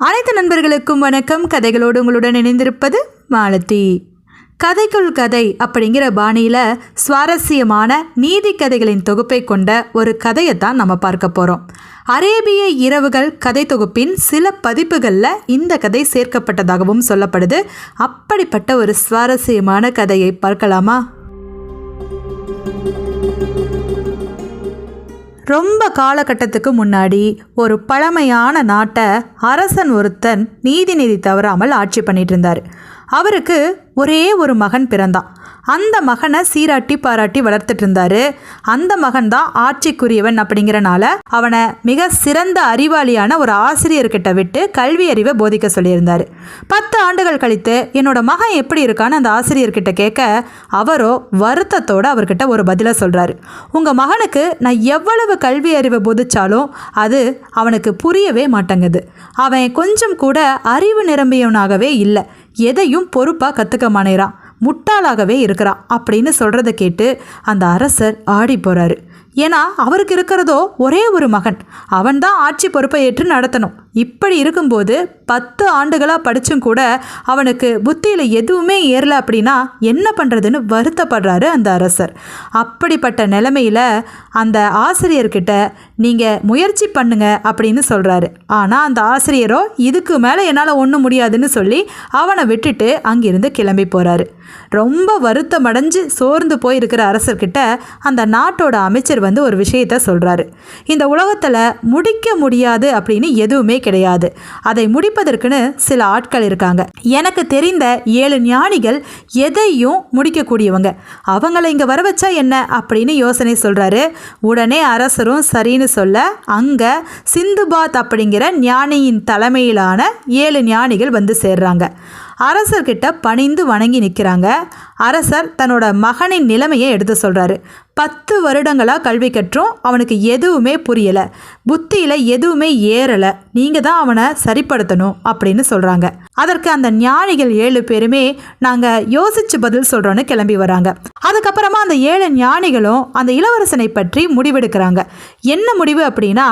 அனைத்து நண்பர்களுக்கும் வணக்கம். கதைகளோடு உங்களுடன் இணைந்திருப்பது மாலதி. கதைக்குள் கதை அப்படிங்கிற பாணியில் சுவாரஸ்யமான நீதி கதைகளின் தொகுப்பை கொண்ட ஒரு கதையை தான் நம்ம பார்க்க போகிறோம் அரேபிய இரவுகள் கதை தொகுப்பின் சில பதிப்புகளில் இந்த கதை சேர்க்கப்பட்டதாகவும் சொல்லப்படுது. அப்படிப்பட்ட ஒரு சுவாரஸ்யமான கதையை பார்க்கலாமா? ரொம்ப காலகட்டத்துக்கு முன்னாடி ஒரு பழமையான நாட்டை அரசன் ஒருத்தன் நீதிநிதி தவறாமல் ஆட்சி பண்ணிட்டு இருந்தார். அவருக்கு ஒரே ஒரு மகன் பிறந்தான். அந்த மகனை சீராட்டி பாராட்டி வளர்த்துட்டு இருந்தாரு. அந்த மகன் தான் ஆட்சிக்குரியவன் அப்படிங்கிறனால அவனை மிக சிறந்த அறிவாளியான ஒரு ஆசிரியர்கிட்ட விட்டு கல்வி அறிவை போதிக்க சொல்லியிருந்தார். பத்து ஆண்டுகள் கழித்து என்னோட மகன் எப்படி இருக்கான்னு அந்த ஆசிரியர்கிட்ட கேட்க அவரோ வருத்தத்தோடு அவர்கிட்ட ஒரு பதிலை சொல்கிறாரு உங்கள் மகனுக்கு நான் எவ்வளவு கல்வி அறிவை போதிச்சாலும் அது அவனுக்கு புரியவே மாட்டேங்குது. அவன் கொஞ்சம் கூட அறிவு நிரம்பியவனாகவே இல்லை. எதையும் பொறுப்பாக கற்றுக்க மாட்டேறான் முட்டாளாகவே இருக்கிறான் அப்படின்னு சொல்கிறத கேட்டு அந்த அரசர் ஆடி போகிறாரு ஏன்னா அவருக்கு இருக்கிறதோ ஒரே ஒரு மகன். அவன் தான் ஆட்சி பொறுப்பை ஏற்று நடத்தணும். இப்படி இருக்கும்போது பத்து ஆண்டுகளாக படித்தும் கூட அவனுக்கு புத்தியில் எதுவுமே ஏறல அப்படின்னா என்ன பண்ணுறதுன்னு வருத்தப்படுறாரு அந்த அரசர். அப்படிப்பட்ட நிலைமையில் அந்த ஆசிரியர்கிட்ட நீங்கள் முயற்சி பண்ணுங்க அப்படின்னு சொல்கிறாரு ஆனால் அந்த ஆசிரியரோ இதுக்கு மேலே என்னால் ஒன்றும் முடியாதுன்னு சொல்லி அவனை விட்டுட்டு அங்கிருந்து கிளம்பி போகிறாரு ரொம்ப வருத்தமடைஞ்சு சோர்ந்து போயிருக்கிற அரசர்கிட்ட அந்த நாட்டோட அமைச்சர் வந்து ஒரு விஷயத்த சொல்கிறாரு இந்த உலகத்தில் முடிக்க முடியாது அப்படின்னு எதுவுமே கிடையாது. அதை முடிப்பதற்குன்னு சில ஆட்கள் இருக்காங்க. எனக்கு தெரிந்த ஏழு ஞானிகள் எதையும் முடிக்கக்கூடியவங்க. அவங்கள இங்கே வர வச்சா என்ன அப்படின்னு யோசனை சொல்கிறாரு உடனே அரசரும் சரின்னு சொல்ல அங்கே சிந்துபாத் அப்படிங்கிற ஞானியின் தலைமையிலான ஏழு ஞானிகள் வந்து சேர்றாங்க. அரசர்கிட்ட பணிந்து வணங்கி நிற்கிறாங்க. அரசர் தன்னோட மகனின் நிலைமையை எடுத்து சொல்கிறாரு பத்து வருடங்களாக கல்வி கற்றும் அவனுக்கு எதுவுமே புரியலை. புத்தியில் எதுவுமே ஏறலை. நீங்கள் தான் அவனை சரிப்படுத்தணும் அப்படின்னு சொல்கிறாங்க அதற்கு அந்த ஞானிகள் ஏழு பேருமே நாங்கள் யோசிச்சு பதில் சொல்கிறோன்னு கிளம்பி வராங்க. அதுக்கப்புறமா அந்த ஏழு ஞானிகளும் அந்த இளவரசனை பற்றி முடிவெடுக்கிறாங்க. என்ன முடிவு அப்படின்னா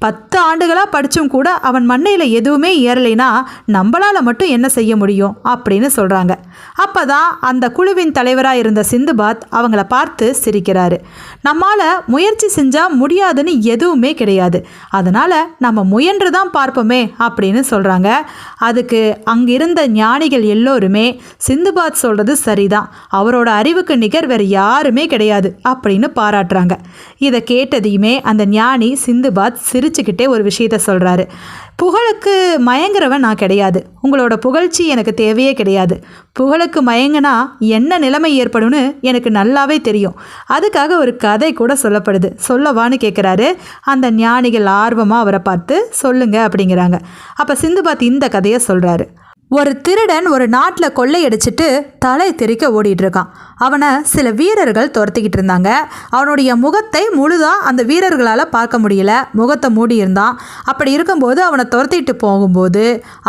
பத்து ஆண்டுகளாக படித்தும் கூட அவன் மண்ணையில் எதுவுமே ஏறலைனா நம்மளால் மட்டும் என்ன செய்ய முடியும் அப்படின்னு சொல்கிறாங்க அப்போ தான் அந்த குழுவின் தலைவராக இருந்த சிந்துபாத் அவங்கள பார்த்து சிரிக்கிறாரு. நம்மால் முயற்சி செஞ்சால் முடியாதுன்னு எதுவுமே கிடையாது. அதனால் நம்ம முயன்று தான் பார்ப்போமே அப்படின்னு சொல்கிறாங்க அதுக்கு அங்கிருந்த ஞானிகள் எல்லோருமே சிந்துபாத் சொல்கிறது சரிதான். அவரோட அறிவுக்கு நிகர் வேறு யாருமே கிடையாது அப்படின்னு பாராட்டுறாங்க. இதை கேட்டதையுமே அந்த ஞானி சிந்துபாத் சிரிச்சுக்கிட்டே ஒரு விஷயத்த சொல்கிறாரு புகழுக்கு மயங்குறவன் நான் கிடையாது. உங்களோட புகழ்ச்சி எனக்கு தேவையே கிடையாது. புகழுக்கு மயங்கினா என்ன நிலைமை ஏற்படும்னு எனக்கு நல்லாவே தெரியும். அதுக்காக ஒரு கதை கூட சொல்லப்படுது. சொல்லவான்னு கேட்குறாரு அந்த ஞானிகள் ஆர்வமாக அவரை பார்த்து சொல்லுங்க அப்படிங்கிறாங்க. அப்போ சிந்து பாத் இந்த கதையை சொல்கிறாரு ஒரு திருடன் ஒரு நாட்டில் கொள்ளையடிச்சிட்டு தலை தெறிக்க ஓடிட்டு இருக்கான் அவனை சில வீரர்கள் துரத்திக்கிட்டு இருந்தாங்க அவனுடைய முகத்தை முழுதாக அந்த வீரர்களால் பார்க்க முடியல. முகத்தை மூடி இருந்தான் அப்படி இருக்கும்போது அவனை துரத்திட்டு போகும்போது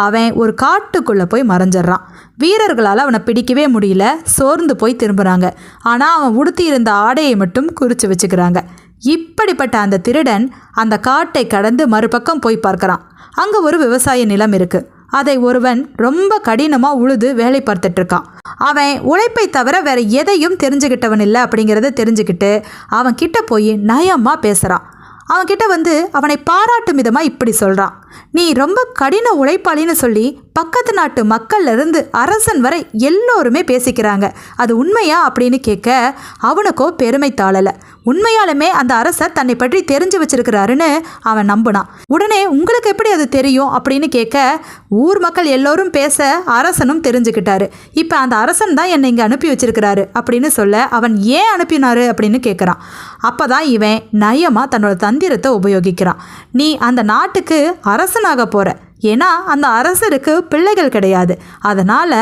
அவன் ஒரு காட்டுக்குள்ளே போய் மறைஞ்சிட்றான். வீரர்களால் அவனை பிடிக்கவே முடியல. சோர்ந்து போய் திரும்புகிறாங்க ஆனால் அவன் உடுத்தி இருந்த ஆடையை மட்டும் குறித்து வச்சுக்கிறாங்க. இப்படிப்பட்ட அந்த திருடன் அந்த காட்டை கடந்து மறுபக்கம் போய் பார்க்குறான். அங்கே ஒரு விவசாய நிலம் இருக்குது அதை ஒருவன் ரொம்ப கடினமாக உழுது வேலை பார்த்துட்டு இருக்கான் அவன் உழைப்பை தவிர வேற எதையும் தெரிஞ்சுக்கிட்டவன் இல்லை அப்படிங்கிறத தெரிஞ்சுக்கிட்டு அவன் கிட்ட போய் நயமாக பேசுகிறான் அவன்கிட்ட வந்து அவனை பாராட்டும் விதமாக இப்படி சொல்கிறான் நீ ரொம்ப கடின உழைப்பாளின்னு சொல்லி பக்கத்து நாட்டு மக்கள்லேருந்து அரசன் வரை எல்லோருமே பேசிக்கிறாங்க. அது உண்மையா? அப்படின்னு கேட்க அவனுக்கோ பெருமை தாழலை. உண்மையாலுமே அந்த அரசர் தன்னை பற்றி தெரிஞ்சு வச்சிருக்கிறாருன்னு அவன் நம்பினான். உடனே உங்களுக்கு எப்படி அது தெரியும்? அப்படின்னு கேட்க ஊர் மக்கள் எல்லோரும் பேச அரசனும் தெரிஞ்சுக்கிட்டாரு. இப்போ அந்த அரசன் தான் என்னை இங்கே அனுப்பி வச்சிருக்கிறாரு அப்படின்னு சொல்ல அவன் ஏன் அனுப்பினாரு? அப்படின்னு கேட்குறான். அப்போ தான் இவன் நயமாக தன்னோட தந்திரத்தை உபயோகிக்கிறான். நீ அந்த நாட்டுக்கு அரசனாக போகிற ஏன்னா அந்த அரசருக்கு பிள்ளைகள் கிடையாது. அதனால்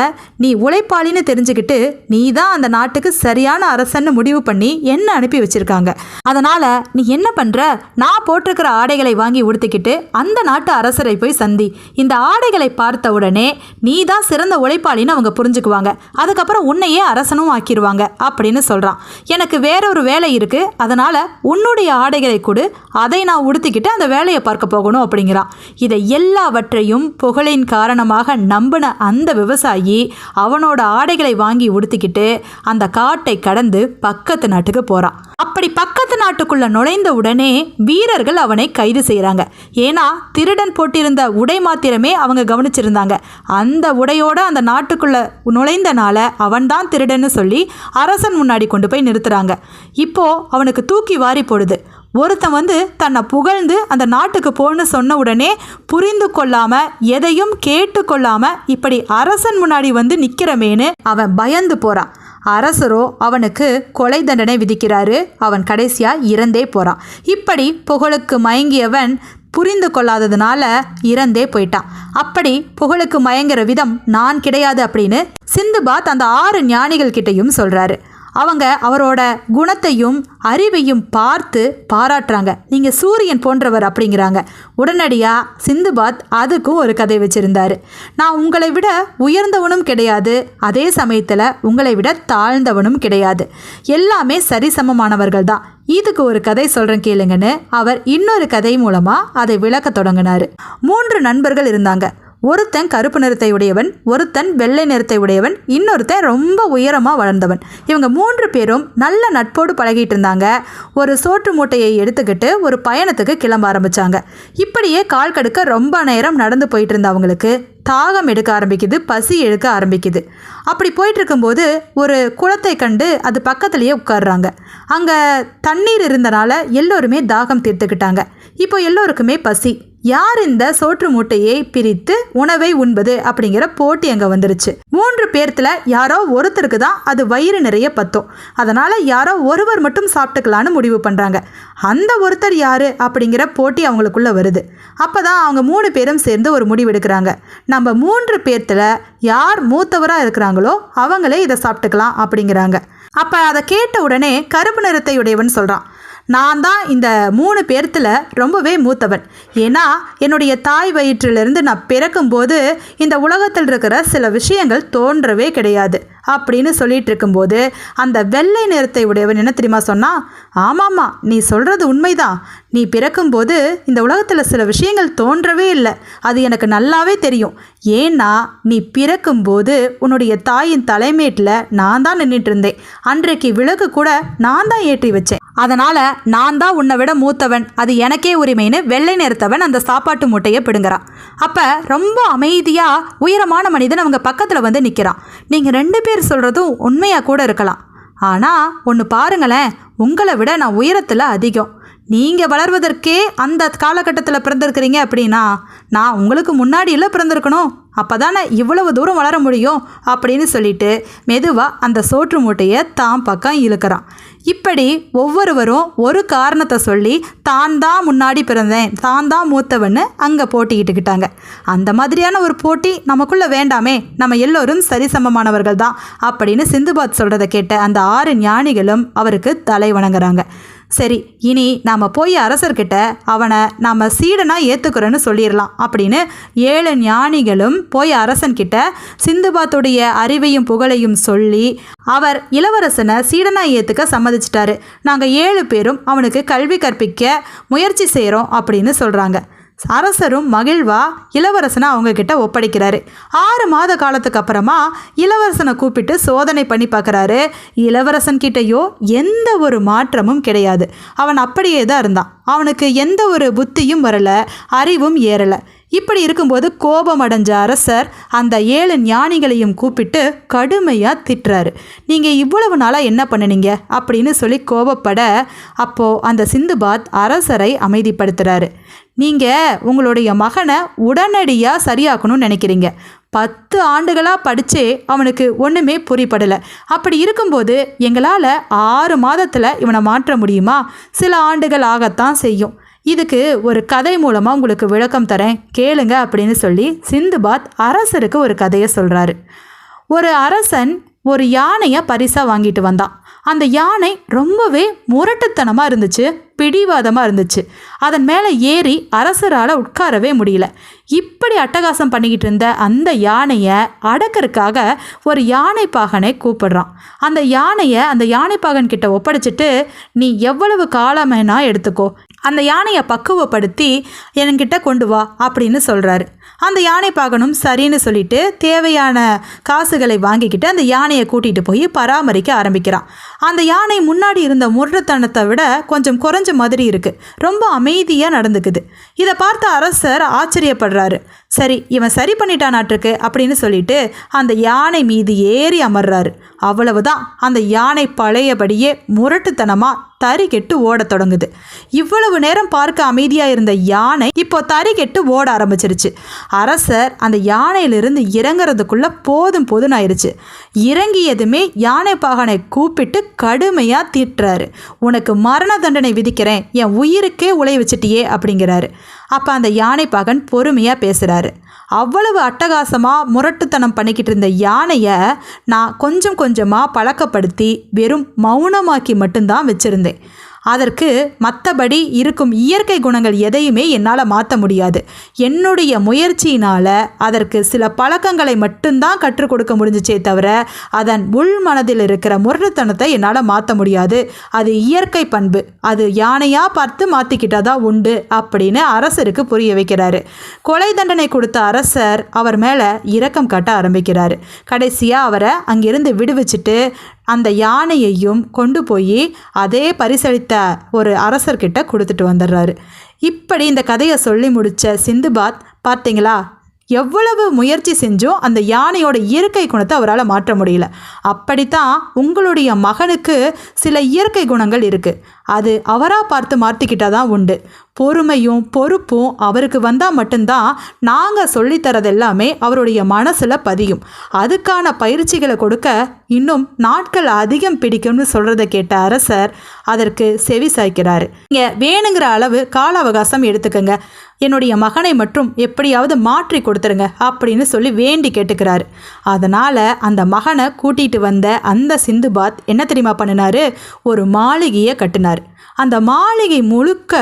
நீ உழைப்பாளின்னு தெரிஞ்சுக்கிட்டு நீ தான் அந்த நாட்டுக்கு சரியான அரசன்னு முடிவு பண்ணி என்ன அனுப்பி வச்சுருக்காங்க? அதனால் நீ என்ன பண்ணுற நான் போட்டிருக்கிற ஆடைகளை வாங்கி உடுத்திக்கிட்டு அந்த நாட்டு அரசரை போய் சந்தி. இந்த ஆடைகளை பார்த்த உடனே நீ தான் சிறந்த உழைப்பாளின்னு அவங்க புரிஞ்சுக்குவாங்க. அதுக்கப்புறம் உன்னையே அரசனும் ஆக்கிடுவாங்க அப்படின்னு சொல்கிறான் எனக்கு வேற ஒரு வேலை இருக்குது அதனால் உன்னுடைய ஆடைகளை கொடு. அதை நான் உடுத்திக்கிட்டு அந்த வேலையை பார்க்க போகணும் அப்படிங்கிறான். இதை எல்லாவற்றையும் எல்லாவற்றையும் புகழின் காரணமாக நம்பின அந்த விவசாயி அவனோட ஆடைகளை வாங்கி உடுத்திக்கிட்டு அந்த காட்டை கடந்து பக்கத்து நாட்டுக்கு போகிறான் அப்படி பக்கத்து நாட்டுக்குள்ள நுழைந்த உடனே வீரர்கள் அவனை கைது செய்கிறாங்க ஏன்னா திருடன் போட்டிருந்த உடை மாத்திரமே அவங்க கவனிச்சிருந்தாங்க. அந்த உடையோட அந்த நாட்டுக்குள்ள நுழைந்தனால அவன்தான் திருடன்னு சொல்லி அரசன் முன்னாடி கொண்டு போய் நிறுத்துறாங்க. இப்போ அவனுக்கு தூக்கி வாரி போடுது. ஒருத்தன் வந்து தன்னை புகழ்ந்து அந்த நாட்டுக்கு போன்னு சொன்ன உடனே புரிந்து கொள்ளாம எதையும் கேட்டு கொள்ளாம இப்படி அரசன் முன்னாடி வந்து நிற்கிறமேன்னு அவன் பயந்து போறான் அரசரோ அவனுக்கு கொலை தண்டனை விதிக்கிறாரு. அவன் கடைசியா இறந்தே போறான். இப்படி புகழுக்கு மயங்கியவன் புரிந்து கொள்ளாததுனால இறந்தே போயிட்டான். அப்படி புகழுக்கு மயங்குற விதம் நான் கிடையாது அப்படின்னு சிந்துபாத் அந்த ஆறு ஞானிகள் கிட்டையும் சொல்றாரு. அவங்க அவரோட குணத்தையும் அறிவையும் பார்த்து பாராட்டுறாங்க. நீங்கள் சூரியன் போன்றவர் அப்படிங்கிறாங்க. உடனடியாக சிந்துபாத் அதுக்கும் ஒரு கதை வச்சுருந்தாரு. நான் உங்களை விட உயர்ந்தவனும் கிடையாது. அதே சமயத்தில் உங்களை விட தாழ்ந்தவனும் கிடையாது. எல்லாமே சரிசமமானவர்கள் தான். இதுக்கு ஒரு கதை சொல்கிறேன் கேளுங்கன்னு அவர் இன்னொரு கதை மூலமாக அதை விளக்க தொடங்கினார். மூன்று நண்பர்கள் இருந்தாங்க. ஒருத்தன் கருப்பு நிறத்தை உடையவன் ஒருத்தன் வெள்ளை நிறத்தை உடையவன் இன்னொருத்தன் ரொம்ப உயரமாக வளர்ந்தவன். இவங்க மூன்று பேரும் நல்ல நட்போடு பழகிட்டு இருந்தாங்க. ஒரு சோற்று மூட்டையை எடுத்துக்கிட்டு ஒரு பயணத்துக்கு கிளம்ப ஆரம்பிச்சாங்க. இப்படியே கால் கடுக்க ரொம்ப நேரம் நடந்து போயிட்டு இருந்தவங்களுக்கு தாகம் எடுக்க ஆரம்பிக்குது பசி எடுக்க ஆரம்பிக்குது. அப்படி போயிட்டு இருக்கும்போது ஒரு குளத்தை கண்டு அது பக்கத்துலேயே உட்காடுறாங்க அங்கே தண்ணீர் இருந்தனால எல்லோருமே தாகம் தீர்த்துக்கிட்டாங்க. இப்போ எல்லோருக்குமே பசி. யார் இந்த சோற்று மூட்டையை பிரித்து உணவை உண்பது அப்படிங்கிற போட்டி அங்கே வந்துருச்சு. மூன்று பேர்த்தில் யாரோ ஒருத்தருக்கு தான் அது வயிறு நிறைய பத்தும். அதனால் யாரோ ஒருவர் மட்டும் சாப்பிட்டுக்கலான்னு முடிவு பண்ணுறாங்க அந்த ஒருத்தர் யார் அப்படிங்கிற போட்டி அவங்களுக்குள்ள வருது. அப்போ தான் அவங்க மூணு பேரும் சேர்ந்து ஒரு முடிவு எடுக்கிறாங்க. நம்ம மூன்று பேர்த்துல யார் மூத்தவராக இருக்கிறாங்களோ அவங்களே இதை சாப்பிட்டுக்கலாம் அப்படிங்கிறாங்க. அப்போ அதை கேட்ட உடனே கருப்பு நிறத்தை உடையவன் சொல்கிறான் நான் தான் இந்த மூணு பேர்த்தில் ரொம்பவே மூத்தவன். ஏன்னா என்னுடைய தாய் வயிற்றிலிருந்து நான் பிறக்கும்போது இந்த உலகத்தில் இருக்கிற சில விஷயங்கள் தோன்றவே கிடையாது அப்படின்னு சொல்லிட்டு இருக்கும்போது அந்த வெள்ளை நிறத்தை உடையவன் என்ன தெரியுமா சொன்னா ஆமாம்மா நீ சொல்கிறது உண்மைதான். நீ பிறக்கும்போது இந்த உலகத்தில் சில விஷயங்கள் தோன்றவே இல்லை. அது எனக்கு நல்லாவே தெரியும். ஏன்னா நீ பிறக்கும்போது உன்னுடைய தாயின் தலைமேட்டில் நான் தான் நின்றுட்டு இருந்தேன் அன்றைக்கு விளக்கு கூட நான் தான் ஏற்றி வச்சேன். அதனால் நான் தான் உன்னை விட மூத்தவன். அது எனக்கே உரிமைன்னு வெள்ளை நிறுத்தவன் அந்த சாப்பாட்டு மூட்டையை பிடுங்குறான் அப்போ ரொம்ப அமைதியாக உயரமான மனிதன் அவங்க பக்கத்தில் வந்து நிற்கிறான் நீங்கள் ரெண்டு பேர் சொல்கிறதும் உண்மையாக கூட இருக்கலாம். ஆனால் ஒன்று பாருங்களேன். உங்களை விட நான் உயரத்தில் அதிகம். நீங்கள் வளர்வதற்கே அந்த காலகட்டத்தில் பிறந்திருக்கிறீங்க அப்படின்னா நான் உங்களுக்கு முன்னாடியில் பிறந்திருக்கணும். அப்போ தானே இவ்வளவு தூரம் வளர முடியும் அப்படின்னு சொல்லிட்டு மெதுவாக அந்த சோற்று மூட்டையை தான் பக்கம் இழுக்கிறான். இப்படி ஒவ்வொருவரும் ஒரு காரணத்தை சொல்லி தான் தான் முன்னாடி பிறந்தேன் தான் தான் மூத்தவன்னு அங்கே போட்டிக்கிட்டுக்கிட்டாங்க அந்த மாதிரியான ஒரு போட்டி நமக்குள்ளே வேண்டாமே நம்ம எல்லோரும் சரிசமமானவர்கள் தான் அப்படின்னு சிந்துபாத் சொல்கிறத கேட்ட அந்த ஆறு ஞானிகளும் அவருக்கு தலை வணங்குறாங்க. சரி இனி நாம் போய் அரசர்கிட்ட அவனை நாம் சீடனாக ஏற்றுக்கிறோன்னு சொல்லிடலாம் அப்படின்னு ஏழு ஞானிகளும் போய் அரசன்கிட்ட சிந்துபாத்துடைய அறிவையும் புகழையும் சொல்லி அவர் இளவரசனை சீடனாக ஏற்றுக்க சம்மதிச்சிட்டாரு. நாங்கள் ஏழு பேரும் அவனுக்கு கல்வி கற்பிக்க முயற்சி செய்கிறோம் அப்படின்னு சொல்கிறாங்க அரசரும் மகிழ்வா இளவரசனை அவங்க கிட்ட ஒப்படைக்கிறாரு. ஆறு மாத காலத்துக்கு அப்புறமா இளவரசனை கூப்பிட்டு சோதனை பண்ணி பார்க்குறாரு. இளவரசன் கிட்டயோ எந்த ஒரு மாற்றமும் கிடையாது. அவன் அப்படியே தான் இருந்தான். அவனுக்கு எந்த ஒரு புத்தியும் வரல அறிவும் ஏறலை. இப்படி இருக்கும்போது கோபம் அடைஞ்ச அரசர் அந்த ஏழு ஞானிகளையும் கூப்பிட்டு கடுமையாக திட்டுறாரு. நீங்கள் இவ்வளவு நாளாக என்ன பண்ணுனீங்க? அப்படின்னு சொல்லி கோபப்பட அப்போது அந்த சிந்துபாத் அரசரை அமைதிப்படுத்துகிறாரு நீங்கள் உங்களுடைய மகனை உடனடியாக சரியாக்கணும்னு நினைக்கிறீங்க. பத்து ஆண்டுகளாக படித்தே அவனுக்கு ஒன்றுமே புரிப்படலை அப்படி இருக்கும்போது எங்களால் ஆறு மாதத்தில் இவனை மாற்ற முடியுமா? சில ஆண்டுகள் ஆகத்தான் செய்யும். இதுக்கு ஒரு கதை மூலமாக உங்களுக்கு விளக்கம் தரேன். கேளுங்க அப்படின்னு சொல்லி சிந்துபாத் அரசருக்கு ஒரு கதையை சொல்கிறாரு ஒரு அரசன் ஒரு யானையை பரிசாக வாங்கிட்டு வந்தான். அந்த யானை ரொம்பவே முரட்டுத்தனமாக இருந்துச்சு பிடிவாதமாக இருந்துச்சு. அதன் மேலே ஏறி அரசரால் உட்காரவே முடியல. இப்படி அட்டகாசம் பண்ணிக்கிட்டு இருந்த அந்த யானையை அடக்கிறதுக்காக ஒரு யானை பாகனை கூப்பிடுறான். அந்த யானையை அந்த யானை பாகன் கிட்ட ஒப்படைச்சிட்டு நீ எவ்வளவு காலமேனா எடுத்துக்கோ. அந்த யானையை பக்குவப்படுத்தி என்கிட்ட கொண்டு வா அப்படின்னு சொல்கிறாரு அந்த யானை பாகனும் சரின்னு சொல்லிட்டு தேவையான காசுகளை வாங்கிக்கிட்டு அந்த யானையை கூட்டிகிட்டு போய் பராமரிக்க ஆரம்பிக்கிறான். அந்த யானை முன்னாடி இருந்த முரட்டுத்தனத்தை விட கொஞ்சம் குறைஞ்ச மாதிரி இருக்குது ரொம்ப அமைதியாக நடந்துக்குது. இதை பார்த்த அரசர் ஆச்சரியப்படுறாரு. சரி இவன் சரி பண்ணிட்டானாட்டிருக்கு அப்படின்னு சொல்லிட்டு அந்த யானை மீது ஏறி அமர்றாரு. அவ்வளவுதான். அந்த யானை பழையபடியே முரட்டுத்தனமாக தறி கெட்டு ஓடத் தொடங்குது. இவ்வளவு நேரம் பார்க்க அமைதியாக இருந்த யானை இப்போ தறி கெட்டு ஓட ஆரம்பிச்சிருச்சு. அரசர் அந்த யானையிலிருந்து இறங்குறதுக்குள்ள போதும் போதும் ஆயிடுச்சு இறங்கியதுமே யானை பாகனை கூப்பிட்டு கடுமையாக திட்டுறாரு. உனக்கு மரண தண்டனை விதிக்கிறேன். என் உயிருக்கே உலை வச்சிட்டியே அப்படிங்கிறாரு. அப்போ அந்த யானை பாகன் பொறுமையாக பேசுகிறாரு அவ்வளவு அட்டகாசமாக முரட்டுத்தனம் பண்ணிக்கிட்டு இருந்த யானையை நான் கொஞ்சம் கொஞ்சமாக பழக்கப்படுத்தி வெறும் மௌனமாக்கி மட்டும்தான் வச்சுருந்தேன். அதற்கு மற்றபடி இருக்கும் இயற்கை குணங்கள் எதையுமே என்னால் மாற்ற முடியாது. என்னுடைய முயற்சியினால் அதற்கு சில பழக்கங்களை மட்டும்தான் கற்றுக் கொடுக்க முடிஞ்சிச்சே தவிர அதன் உள் மனதில் இருக்கிற முரட்டுத்தனத்தை என்னால் மாற்ற முடியாது. அது இயற்கை பண்பு. அது யானையாக பார்த்து மாற்றிக்கிட்டால் தான் உண்டு அப்படின்னு அரசருக்கு புரிய வைக்கிறாரு. கொலை தண்டனை கொடுத்த அரசர் அவர் மேலே இரக்கம் காட்ட ஆரம்பிக்கிறாரு. கடைசியாக அவரை அங்கிருந்து விடுவிச்சிட்டு அந்த யானையையும் கொண்டு போய் அதே பரிசளித்த ஒரு அரசர்கிட்ட கொடுத்துட்டு வந்துடுறாரு. இப்படி இந்த கதையை சொல்லி முடித்த சிந்துபாத் பார்த்தீங்களா? எவ்வளவு முயற்சி செஞ்சும் அந்த யானையோட இயற்கை குணத்தை அவரால் மாற்ற முடியல. அப்படித்தான் உங்களுடைய மகனுக்கு சில இயற்கை குணங்கள் இருக்குது அது அவராக பார்த்து மாற்றிக்கிட்டால் தான் உண்டு. பொறுமையும் பொறுப்பும் அவருக்கு வந்தால் மட்டும்தான் நாங்கள் சொல்லித்தரது எல்லாமே அவருடைய மனசில் பதியும். அதுக்கான பயிற்சிகளை கொடுக்க இன்னும் நாட்கள் அதிகம் பிடிக்கும்னு சொல்கிறத கேட்ட அரசர் அதற்கு செவி சாய்க்கிறாரு. நீங்கள் வேணுங்கிற அளவு கால அவகாசம் எடுத்துக்கங்க. என்னுடைய மகனை மட்டும் எப்படியாவது மாற்றி கொடுத்துருங்க அப்படின்னு சொல்லி வேண்டி கேட்டுக்கிறாரு. அதனால் அந்த மகனை கூட்டிகிட்டு வந்த அந்த சிந்துபாத் என்ன தெரியுமா பண்ணினாரு? ஒரு மாளிகையை கட்டினார். அந்த மாளிகை முழுக்க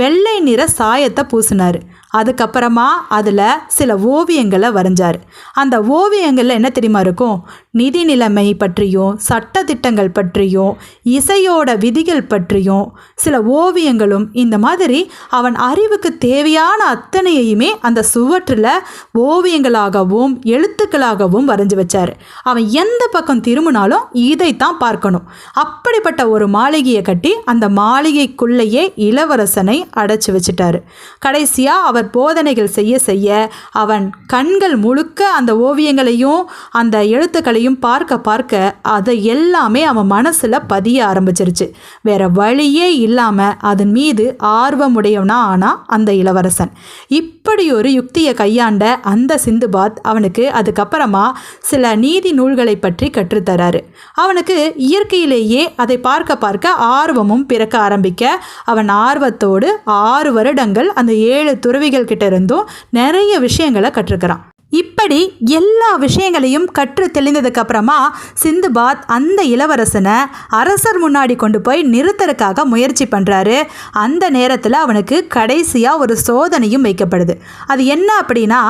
வெள்ளை நிற சாயத்தை பூசினார். அதுக்கப்புறமா அதில் சில ஓவியங்களை வரைஞ்சார். அந்த ஓவியங்களில் என்ன தெரியுமா இருக்கும்? நிதி நிலைமை பற்றியும் சட்டத்திட்டங்கள் பற்றியும் இசையோட விதிகள் பற்றியும் சில ஓவியங்களும் இந்த மாதிரி அவன் அறிவுக்கு தேவையான அத்தனையுமே அந்த சுவற்றில் ஓவியங்களாகவும் எழுத்துக்களாகவும் வரைஞ்சி வச்சார். அவன் எந்த பக்கம் திரும்பினாலும் இதைத்தான் பார்க்கணும். அப்படிப்பட்ட ஒரு மாளிகையை கட்டி அந்த மாளிகைக்குள்ளேயே இளவரசனை அடைச்சி வச்சிட்டாரு. கடைசியாக அவர் போதனைகள் செய்ய செய்ய அவன் கண்கள் முழுக்க அந்த ஓவியங்களையும் அந்த எழுத்துக்களையும் பார்க்க பார்க்க அதை எல்லாமே அவன் மனசில் பதிய ஆரம்பிச்சிருச்சு. வேற வழியே இல்லாமல் அதன் மீது ஆர்வமுடையவனா ஆனா அந்த இளவரசன். இப்படி ஒரு யுக்தியை கையாண்ட அந்த சிந்துபாத் அவனுக்கு அதுக்கப்புறமா சில நீதி நூல்களை பற்றி கற்றுத்தராரு அவனுக்கு இயற்கையிலேயே அதை பார்க்க பார்க்க ஆர்வமும் பிறக்க ஆரம்பிக்க அவன் ஆர்வத்தோடு ஆறு வருடங்கள் அந்த ஏழு துறவிகள் கிட்ட இருந்தும் நிறைய விஷயங்களை கற்றுக்கிறான். இப்படி எல்லா விஷயங்களையும் கற்று தெளிந்ததுக்கு அப்புறமா சிந்துபாத் அந்த இளவரசனை அரசர் முன்னாடி கொண்டு போய் நிறுத்தறக்காக முயற்சி பண்ணுறாரு அந்த நேரத்தில் அவனுக்கு கடைசியாக ஒரு சோதனையும் வைக்கப்படுது. அது என்ன அப்படின்னா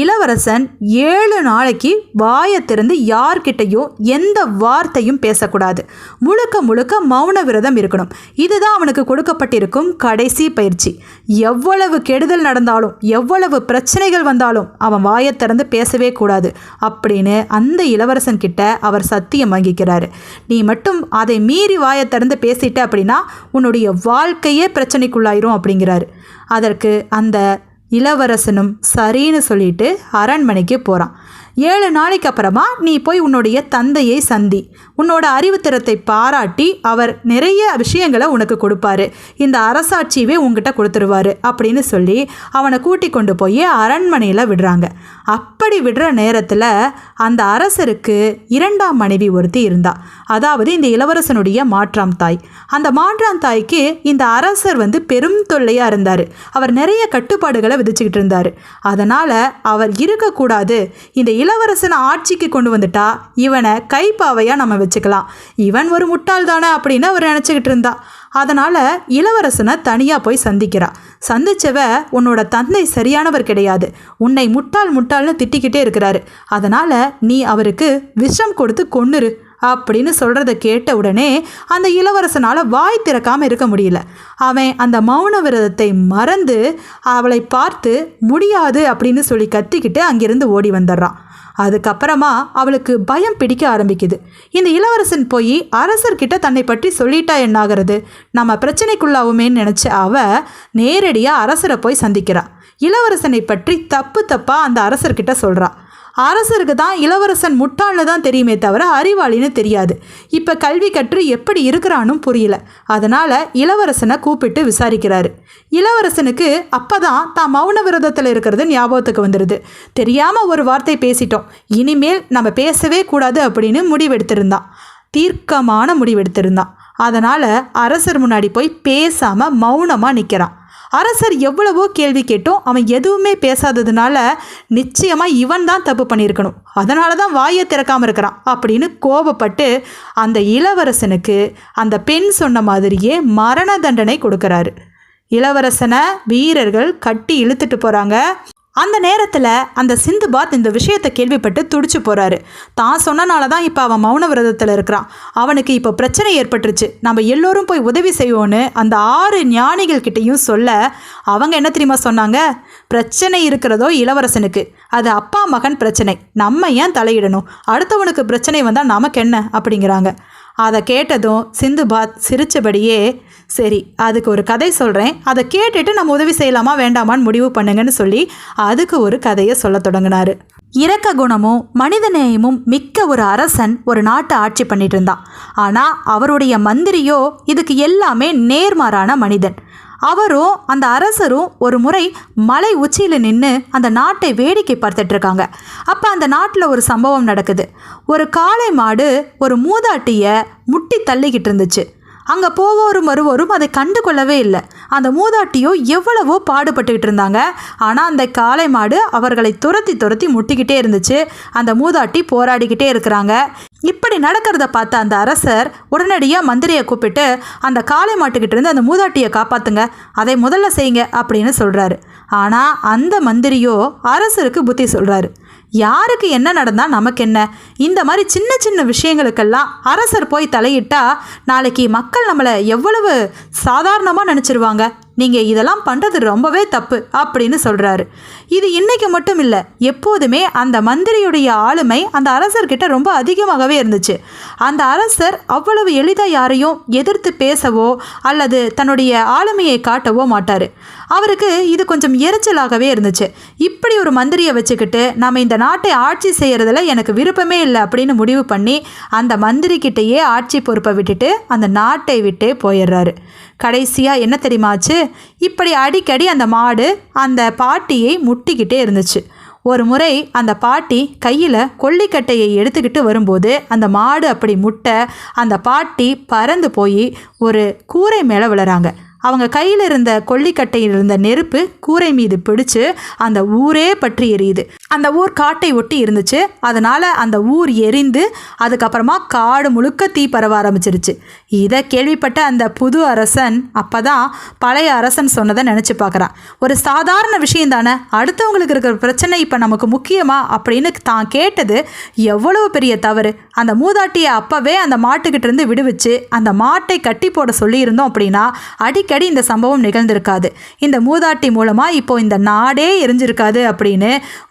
இளவரசன் ஏழு நாளைக்கு வாயை திறந்து யார்கிட்டையும் எந்த வார்த்தையும் பேசக்கூடாது. முழுக்க முழுக்க மௌன விரதம் இருக்கணும். இதுதான் அவனுக்கு கொடுக்கப்பட்டிருக்கும் கடைசி பயிற்சி. எவ்வளவு கெடுதல் நடந்தாலும் எவ்வளவு பிரச்சனைகள் வந்தாலும் அவன் வாயை திறந்து பேசவே கூடாது அப்படின்னு அந்த இளவரசன் கிட்ட அவர் சத்தியம் வாங்கிக்கிறாரு. நீ மட்டும் அதை மீறி வாயை திறந்து பேசிட்ட அப்படின்னா உன்னுடைய வாழ்க்கையே பிரச்சனைக்குள்ளாயிரும் அப்படிங்கிறாரு. அதற்கு அந்த இளவரசனும் சரின்னு சொல்லிட்டு அரண்மனைக்கு போகிறான் ஏழு நாளைக்கு அப்புறமா நீ போய் உன்னுடைய தந்தையை சந்தி உன்னோட அறிவுத்திறத்தை பாராட்டி அவர் நிறைய விஷயங்களை உனக்கு கொடுப்பாரு. இந்த அரசாட்சியவே உங்ககிட்ட கொடுத்துருவாரு அப்படின்னு சொல்லி அவனை கூட்டி கொண்டு போய் அரண்மனையில் விடுறாங்க. அப்படி விடுற நேரத்தில் அந்த அரசருக்கு இரண்டாம் மனைவி ஒருத்தி இருந்தா. அதாவது இந்த இளவரசனுடைய மாற்றாம் தாய். அந்த மாற்றாம் தாய்க்கு இந்த அரசர் வந்து பெரும் தொல்லையாக இருந்தார். அவர் நிறைய கட்டுப்பாடுகளை விதிச்சுக்கிட்டு இருந்தார். அதனால் அவர் இருக்கக்கூடாது. இந்த இளவரசனை ஆட்சிக்கு கொண்டு வந்துட்டா இவனை கைப்பாவையாக நம்ம வச்சுக்கலாம். இவன் ஒரு முட்டாள் தானே அப்படின்னு அவர் நினச்சிக்கிட்டு இருந்தா. அதனால் இளவரசனை தனியாக போய் சந்திக்கிறா. சந்திச்சவ உன்னோட தந்தை சரியானவர் கிடையாது. உன்னை முட்டாள் முட்டாள்னு திட்டிக்கிட்டே இருக்கிறாரு. அதனால் நீ அவருக்கு விஷம் கொடுத்து கொன்னுரு அப்படின்னு சொல்கிறத கேட்ட உடனே அந்த இளவரசனால் வாய் திறக்காமல் இருக்க முடியல. அவன் அந்த மௌன விரதத்தை மறந்து அவளை பார்த்து முடியாது அப்படின்னு சொல்லி கத்திக்கிட்டு அங்கிருந்து ஓடி வந்துடுறான். அதுக்கப்புறமா அவளுக்கு பயம் பிடிக்க ஆரம்பிக்குது. இந்த இளவரசன் போய் அரசர்கிட்ட தன்னை பற்றி சொல்லிட்டா என்னாகிறது? நம்ம பிரச்சனைக்குள்ளாவுமேன்னு நினச்ச அவ நேரடியாக அரசரை போய் சந்திக்கிறா. இளவரசனை பற்றி தப்பு தப்பாக அந்த அரசர்கிட்ட சொல்கிறா அரசருக்கு தான் இளவரசன் முட்டாள்னு தான் தெரியுமே தவிர அறிவாளின்னு தெரியாது. இப்போ கல்வி கற்று எப்படி இருக்கிறானும் புரியல. அதனால் இளவரசனை கூப்பிட்டு விசாரிக்கிறாரு. இளவரசனுக்கு அப்போ தான் தான் மௌன விரதத்தில் இருக்கிறது ஞாபகத்துக்கு வந்துடுது தெரியாமல் ஒரு வார்த்தை பேசிட்டோம். இனிமேல் நம்ம பேசவே கூடாது அப்படின்னு முடிவெடுத்திருந்தான் தீர்க்கமான முடிவெடுத்திருந்தான் அதனால் அரசர் முன்னாடி போய் பேசாமல் மௌனமாக நிற்கிறான் அரசர் எவ்வளவோ கேள்வி கேட்டும் அவன் எதுவுமே பேசாததுனால நிச்சயமாக இவன் தான் தப்பு பண்ணியிருக்கணும். அதனால தான் வாயை திறக்காமல் இருக்கிறான் அப்படின்னு கோபப்பட்டு அந்த இளவரசனுக்கு அந்த பெண் சொன்ன மாதிரியே மரண தண்டனை கொடுக்குறாரு. இளவரசனை வீரர்கள் கட்டி இழுத்துட்டு போகிறாங்க அந்த நேரத்தில் அந்த சிந்துபாத் இந்த விஷயத்தை கேள்விப்பட்டு துடிச்சு போகிறாரு தான் சொன்னனால தான் இப்போ அவன் மௌன விரதத்தில் இருக்கிறான். அவனுக்கு இப்போ பிரச்சனை ஏற்பட்டுருச்சு. நம்ம எல்லோரும் போய் உதவி செய்வோன்னு அந்த ஆறு ஞானிகள் கிட்டேயும் சொல்ல அவங்க என்ன தெரியுமா சொன்னாங்க? பிரச்சனை இருக்கிறதோ இளவரசனுக்கு. அது அப்பா மகன் பிரச்சனை. நம்ம ஏன் தலையிடணும்? அடுத்தவனுக்கு பிரச்சனை வந்தால் நமக்கு என்ன? அப்படிங்கிறாங்க. அதை கேட்டதும் சிந்துபாத் சிரித்தபடியே சரி அதுக்கு ஒரு கதை சொல்கிறேன் அதை கேட்டுட்டு நம்ம உதவி செய்யலாமா வேண்டாமான்னு முடிவு பண்ணுங்கன்னு சொல்லி அதுக்கு ஒரு கதையை சொல்ல தொடங்கினாரு. இரக்க குணமும் மனிதநேயமும் மிக்க ஒரு அரசன் ஒரு நாட்டை ஆட்சி பண்ணிட்டு இருந்தான். ஆனால் அவருடைய மந்திரியோ இதுக்கு எல்லாமே நேர்மாறான மனிதன். அவரும் அந்த அரசரும் ஒரு முறை மலை உச்சியில் நின்று அந்த நாட்டை வேடிக்கை பார்த்துட்டு இருக்காங்க அப்போ அந்த நாட்டில் ஒரு சம்பவம் நடக்குது. ஒரு காளை மாடு ஒரு மூதாட்டியை முட்டி தள்ளிக்கிட்டு இருந்துச்சு. அங்கே போவோரும் வருவோரும் அதை கண்டு கொள்ளவே இல்லை. அந்த மூதாட்டியோ எவ்வளவோ பாடுபட்டுக்கிட்டு இருந்தாங்க. ஆனால் அந்த காளை மாடு அவர்களை துரத்தி துரத்தி முட்டிக்கிட்டே இருந்துச்சு. அந்த மூதாட்டி போராடிக்கிட்டே இருக்கிறாங்க. இப்படி நடக்கிறத பார்த்த அந்த அரசர் உடனடியாக மந்திரியை கூப்பிட்டு அந்த காளை மாட்டுக்கிட்ட இருந்து அந்த மூதாட்டியை காப்பாத்துங்க. அதை முதல்ல செய்யுங்க அப்படின்னு சொல்கிறாரு ஆனால் அந்த மந்திரியோ அரசருக்கு புத்தி சொல்கிறாரு யாருக்கு என்ன நடந்தால் நமக்கு என்ன? இந்த மாதிரி சின்ன சின்ன விஷயங்களுக்கெல்லாம் அரசர் போய் தலையிட்டா நாளைக்கு மக்கள் நம்மளை எவ்வளவு சாதாரணமாக நினச்சிருவாங்க. நீங்கள் இதெல்லாம் பண்ணுறது ரொம்பவே தப்பு அப்படின்னு சொல்கிறாரு இது இன்றைக்கு மட்டும் இல்லை எப்போதுமே அந்த மந்திரியுடைய ஆளுமை அந்த அரசர்கிட்ட ரொம்ப அதிகமாகவே இருந்துச்சு. அந்த அரசர் அவ்வளவு எளிதாக யாரையும் எதிர்த்து பேசவோ அல்லது தன்னுடைய ஆளுமையை காட்டவோ மாட்டார். அவருக்கு இது கொஞ்சம் எரிச்சலாகவே இருந்துச்சு. இப்படி ஒரு மந்திரியை வச்சுக்கிட்டு நம்ம இந்த நாட்டை ஆட்சி செய்கிறதுல எனக்கு விருப்பமே இல்லை அப்படின்னு முடிவு பண்ணி அந்த மந்திரிக்கிட்டேயே ஆட்சி பொறுப்பை விட்டுட்டு அந்த நாட்டை விட்டே போயிடுறாரு. கடைசியாக என்ன தெரியுமாச்சு? இப்படி அடிக்கடி அந்த மாடு அந்த பாட்டியை முட்டிக்கிட்டே இருந்துச்சு. ஒரு முறை அந்த பாட்டி கையில் கொல்லிக்கட்டையை எடுத்துக்கிட்டு வரும்போது அந்த மாடு அப்படி முட்டை அந்த பாட்டி பறந்து போய் ஒரு கூரை மேலே விழுறாங்க. அவங்க கையில் இருந்த கொல்லிக்கட்டையில் இருந்த நெருப்பு கூரை மீது பிடிச்சு அந்த ஊரே பற்றி எரியுது. அந்த ஊர் காட்டை ஒட்டி இருந்துச்சு. அதனால் அந்த ஊர் எரிந்து அதுக்கப்புறமா காடு முழுக்க தீ பரவ ஆரம்பிச்சிருச்சு. இதை கேள்விப்பட்ட அந்த புது அரசன் அப்போ தான் பழைய அரசன் சொன்னதை நினச்சி பார்க்குறான். ஒரு சாதாரண விஷயம் தானே. அடுத்தவங்களுக்கு இருக்கிற பிரச்சனை இப்போ நமக்கு முக்கியமா அப்படின்னு தான் கேட்டது எவ்வளவு பெரிய தவறு. அந்த மூதாட்டியை அப்போவே அந்த மாட்டுக்கிட்டேருந்து விடுவிச்சு அந்த மாட்டை கட்டி போட சொல்லியிருந்தோம் அப்படின்னா அடிக்கடி இந்த சம்பவம் நிகழ்ந்திருக்காது. இந்த மூதாட்டி மூலமாக இப்போ இந்த நாடே எரிஞ்சிருக்காது அப்படின்னு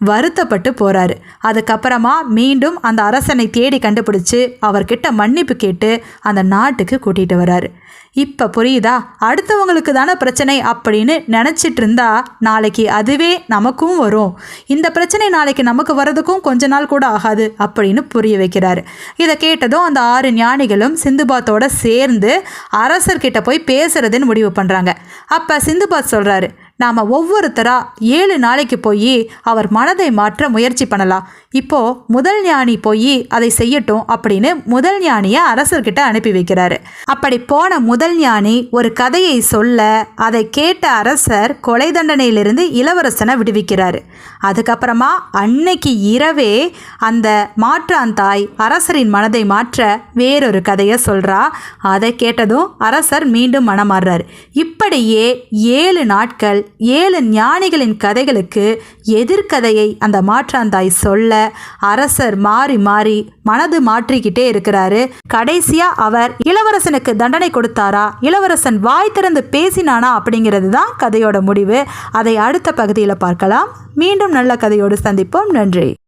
வருத்தப்பட்டு போகிறாரு அதுக்கப்புறமா மீண்டும் அந்த அரசனை தேடி கண்டுபிடிச்சு அவர்கிட்ட மன்னிப்பு கேட்டு அந்த நாட்டுக்கு கூட்டிகிட்டு வராரு. இப்போ புரியுதா? அடுத்தவங்களுக்கு தானே பிரச்சனை அப்படின்னு நினச்சிட்டு இருந்தா நாளைக்கு அதுவே நமக்கும் வரும். இந்த பிரச்சனை நாளைக்கு நமக்கு வர்றதுக்கும் கொஞ்ச நாள் கூட ஆகாது அப்படின்னு புரிய வைக்கிறாரு. இதை கேட்டதும் அந்த ஆறு ஞானிகளும் சிந்துபாத்தோட சேர்ந்து அரசர்கிட்ட போய் பேசுறதுன்னு முடிவு பண்ணுறாங்க அப்போ சிந்துபாத் சொல்கிறாரு நாம் ஒவ்வொருத்தராக ஏழு நாளைக்கு போய் அவர் மனதை மாற்ற முயற்சி பண்ணலாம். இப்போது முதல் ஞானி போய் அதை செய்யட்டும் அப்படின்னு முதல் ஞானியை அரசர்கிட்ட அனுப்பி வைக்கிறாரு. அப்படி போன முதல் ஞானி ஒரு கதையை சொல்ல அதை கேட்ட அரசர் கொலை தண்டனையிலிருந்து இளவரசனை விடுவிக்கிறாரு. அதுக்கப்புறமா அன்னைக்கு இரவே அந்த மாற்றாந்தாய் அரசரின் மனதை மாற்ற வேறொரு கதையை சொல்கிறா அதை கேட்டதும் அரசர் மீண்டும் மனமாறுறாரு. இப்படியே ஏழு நாட்கள் ஏழு ஞானிகளின் கதைகளுக்கு எதிர்கதையை அந்த மாற்றாந்தாய் சொல்ல அரசர் மாறி மாறி மனது மாற்றிக்கிட்டே இருக்கிறாரு. கடைசியா அவர் இளவரசனுக்கு தண்டனை கொடுத்தாரா? இளவரசன் வாய் திறந்து பேசினானா அப்படிங்கிறது தான் கதையோட முடிவு. அதை அடுத்த பகுதியில் பார்க்கலாம். மீண்டும் நல்ல கதையோடு சந்திப்போம். நன்றி.